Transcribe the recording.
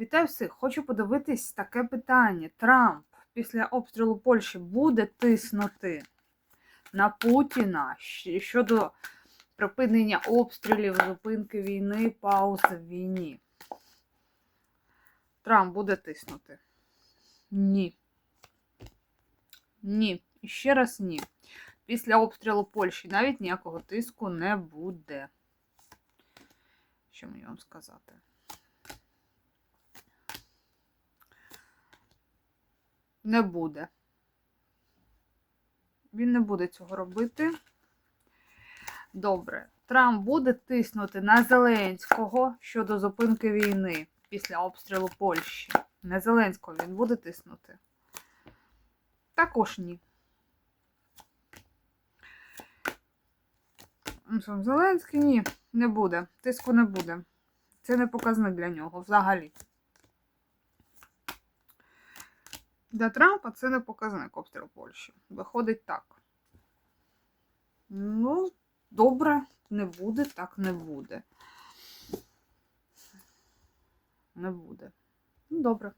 Вітаю всіх! Хочу подивитись таке питання. Трамп після обстрілу Польщі буде тиснути на Путіна щодо припинення обстрілів, зупинки війни, паузи в війні. Трамп буде тиснути? Ні. Ні. І ще раз ні. Після обстрілу Польщі навіть ніякого тиску не буде. Що мені вам сказати? Не буде. Він не буде цього робити. Добре. Трамп буде тиснути на Зеленського щодо зупинки війни після обстрілу Польщі. На Зеленського він буде тиснути? Також ні. Зеленський ні, не буде. Тиску не буде. Це не показник для нього взагалі. Для Трампа це не показник обстріл Польщі. Виходить так. Ну, добре, не буде, так не буде. Не буде. Ну, добре.